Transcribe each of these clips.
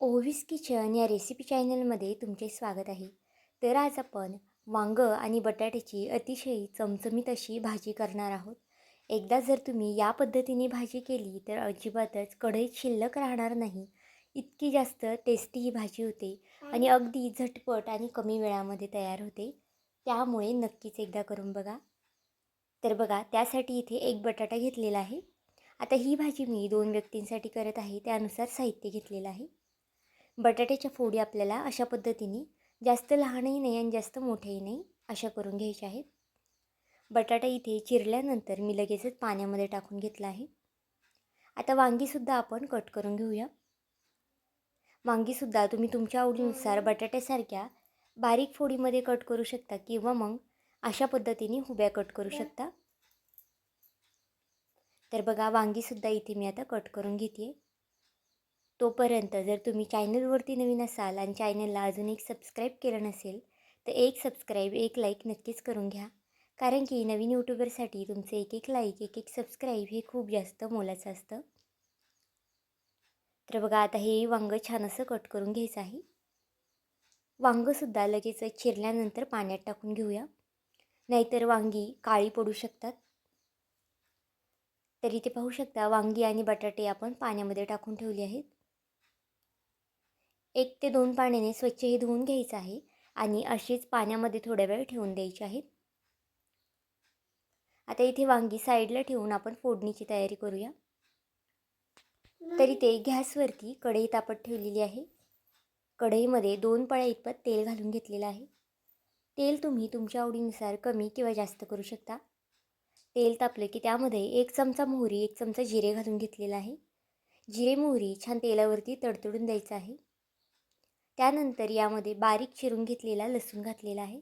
ओव्हिस kitchen या recipe चॅनलमध्ये तुमचे स्वागत आहे. तर आज आपण वांगं आणि बटाट्याची अतिशय चमचमीत अशी भाजी करणार आहोत. एकदा जर तुम्ही या पद्धतीने भाजी केली तर अजिबातच कढईत शिल्लक राहणार नाही. इतकी जास्त टेस्टी ही भाजी होते आणि अगदी झटपट आणि कमी वेळामध्ये तयार होते. त्यामुळे नक्कीच एकदा करून बघा. तर बघा त्यासाठी इथे एक बटाटा घेतलेला आहे. आता ही भाजी मी दोन व्यक्तींसाठी करत आहे. त्यानुसार साहित्य घेतलेलं आहे. बटाट्याच्या फोडी आपल्याला अशा पद्धतीने जास्त लहानही नाही आणि जास्त मोठेही नाही अशा करून घ्यायच्या आहेत. बटाटा इथे चिरल्यानंतर मी लगेचच पाण्यामध्ये टाकून घेतला आहे. आता वांगीसुद्धा आपण कट करून घेऊया. वांगीसुद्धा तुम्ही तुमच्या आवडीनुसार बटाट्यासारख्या बारीक फोडीमध्ये कट करू शकता किंवा मग अशा पद्धतीने हुब्या कट करू शकता. तर बघा वांगीसुद्धा इथे मी आता कट करून घेते तोपर्यंत जर तुम्ही चॅनलवरती नवीन असाल आणि चॅनलला अजून एक सबस्क्राईब केलं नसेल तर एक सबस्क्राईब एक लाईक नक्कीच करून घ्या. कारण की नवीन यूट्यूबरसाठी तुमचं एक एक लाईक एक एक सबस्क्राईब हे खूप जास्त मोलाचं असतं. तर बघा आता हे वांगं छान असं कट करून घ्यायचं आहे. वांगंसुद्धा लगेच चिरल्यानंतर पाण्यात टाकून घेऊया. नाहीतर वांगी काळी पडू शकतात. तरी ते पाहू शकता वांगी आणि बटाटे आपण पाण्यामध्ये टाकून ठेवले आहेत. एक ते दोन पाण्याने स्वच्छ हे धुवून घ्यायचं आहे आणि अशीच पाण्यामध्ये थोड्या वेळ ठेवून द्यायची आहेत आता इथे वांगी साईडला ठेवून आपण फोडणीची तयारी करूया. तरी ते गॅसवरती कढई तापत ठेवलेली आहे. कढईमध्ये दोन पळ्या इतपत तेल घालून घेतलेलं आहे. तेल तुम्ही तुमच्या आवडीनुसार कमी किंवा जास्त करू शकता. तेल तापलं की त्यामध्ये एक चमचा मोहरी एक चमचा जिरे घालून घेतलेला आहे. जिरे मोहरी छान तेलावरती तडतडून द्यायचं आहे. त्यानंतर यामध्ये बारीक चिरून घेतलेला लसूण घातलेला आहे.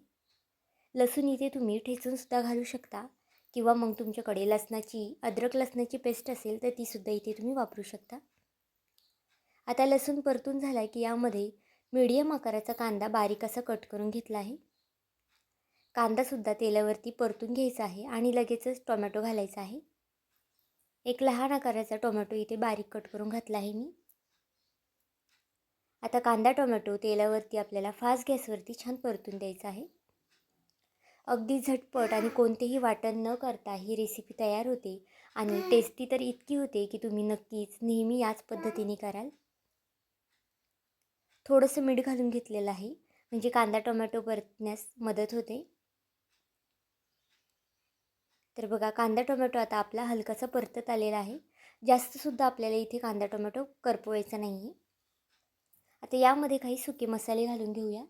लसूण इथे तुम्ही ठेचूनसुद्धा घालू शकता किंवा मग तुमच्याकडे लसणाची अद्रक लसणाची पेस्ट असेल तर तीसुद्धा इथे तुम्ही वापरू शकता. आता लसूण परतून झाला की यामध्ये मीडियम आकाराचा कांदा बारीक असा कट करून घेतला आहे. कांदासुद्धा तेलावरती परतून घ्यायचा आहे आणि लगेचच टोमॅटो घालायचा आहे. एक लहान आकाराचा टोमॅटो इथे बारीक कट करून घातला आहे मी. आता कांदा टोमॅटो तेलावरती आपल्याला फास्ट गॅसवरती छान परतून द्यायचा आहे. अगदी झटपट आणि कोणतेही वाटण न करता ही रेसिपी तयार होते आणि टेस्टी तर इतकी होते की तुम्ही नक्कीच नेहमी याच पद्धतीने कराल. थोडंसं मीठ घालून घेतलेलं आहे म्हणजे कांदा टोमॅटो परतण्यास मदत होते. तर बघा कांदा टोमॅटो आता आपला हलकासा परतत आलेला आहे. जास्तसुद्धा आपल्याला इथे कांदा टोमॅटो करपवायचा नाही आहे आता यामध्ये काही सुके मसाले घालून घेऊया.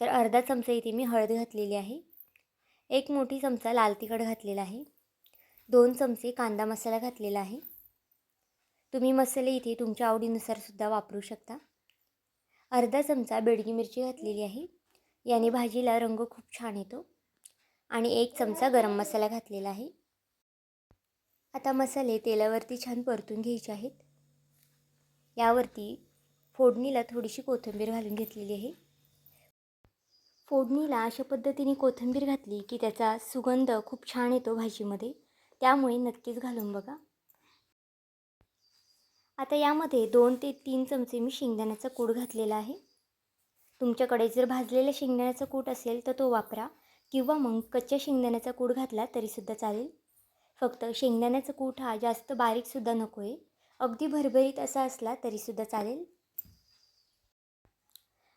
तर अर्धा चमचा इथे मी हळद घातलेली आहे. एक मोठी चमचा लाल तिखट घातलेला आहे. दोन चमचे कांदा मसाला घातलेला आहे. तुम्ही मसाले इथे तुमच्या आवडीनुसारसुद्धा वापरू शकता. अर्धा चमचा बेडगी मिरची घातलेली आहे. याने भाजीला रंग खूप छान येतो. आणि एक चमचा गरम मसाला घातलेला आहे. आता मसाले तेलावरती छान परतून घ्यायचे आहेत. यावरती फोडणीला थोडीशी कोथिंबीर घालून घेतलेली आहे. फोडणीला अशा पद्धतीने कोथिंबीर घातली की त्याचा सुगंध खूप छान येतो भाजीमध्ये. त्यामुळे नक्कीच घालून बघा. आता यामध्ये दोन ते तीन चमचे मी शेंगदाण्याचा कूट घातलेला आहे. तुमच्याकडे जर भाजलेला शेंगदाण्याचा कूट असेल तर तो वापरा किंवा मग कच्च्या शेंगदाण्याचा कूट घातला तरीसुद्धा चालेल. फक्त शेंगदाण्याचा कूट हा जास्त बारीकसुद्धा नको आहे अगदी भरभरीत असा असला तरीसुद्धा चालेल.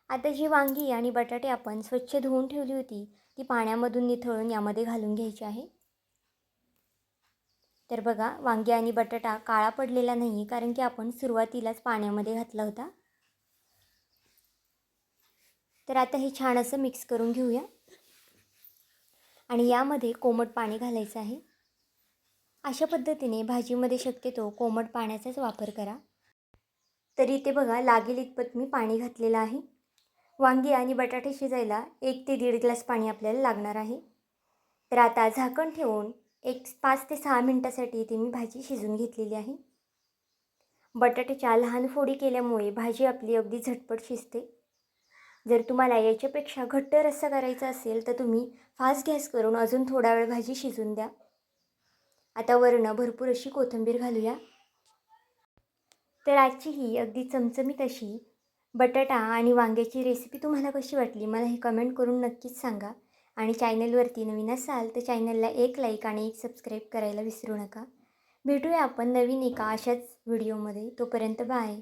आता जी वांगी आणि बटाटे आपण स्वच्छ धुवून ठेवली होती ती पाण्यामधून निथळून यामध्ये घालून घ्यायची आहे. तर बघा वांगी आणि बटाटा काळा पडलेला नाही कारण की आपण सुरुवातीलाच पाण्यामध्ये घातला होता. तर आता हे छान असं मिक्स करून घेऊया. आणि यामध्ये कोमट पाणी घालायचं आहे. अशा पद्धतीने भाजीमध्ये शक्यतो कोमट पाण्याचाच वापर करा. तरी ते बघा लागेल इतपत मी पाणी घातलेलं आहे. वांगी आणि बटाटे शिजायला एक ते दीड ग्लास पाणी आपल्याला लागणार आहे. तर आता झाकण ठेवून एक पाच ते सहा मिनटासाठी इथे मी भाजी शिजून घेतलेली आहे. बटाट्याच्या लहान फोडी केल्यामुळे भाजी आपली अगदी झटपट शिजते. जर तुम्हाला याच्यापेक्षा घट्ट रस्सा करायचा असेल तर तुम्ही फास्ट गॅस करून अजून थोडा वेळ भाजी शिजून द्या. आता वरणं भरपूर अशी कोथिंबीर घालूया. तर आजची ही अगदी चमचमीत अशी बटाटा आणि वांग्याची रेसिपी तुम्हाला कशी वाटली? मला हे कमेंट करून नक्कीच सांगा. आणि चॅनलवरती नवीन असाल तर चॅनलला एक लाईक आणि एक सबस्क्राईब करायला विसरू नका. भेटूया आपण नवीन एका अशाच व्हिडिओमध्ये तोपर्यंत बाय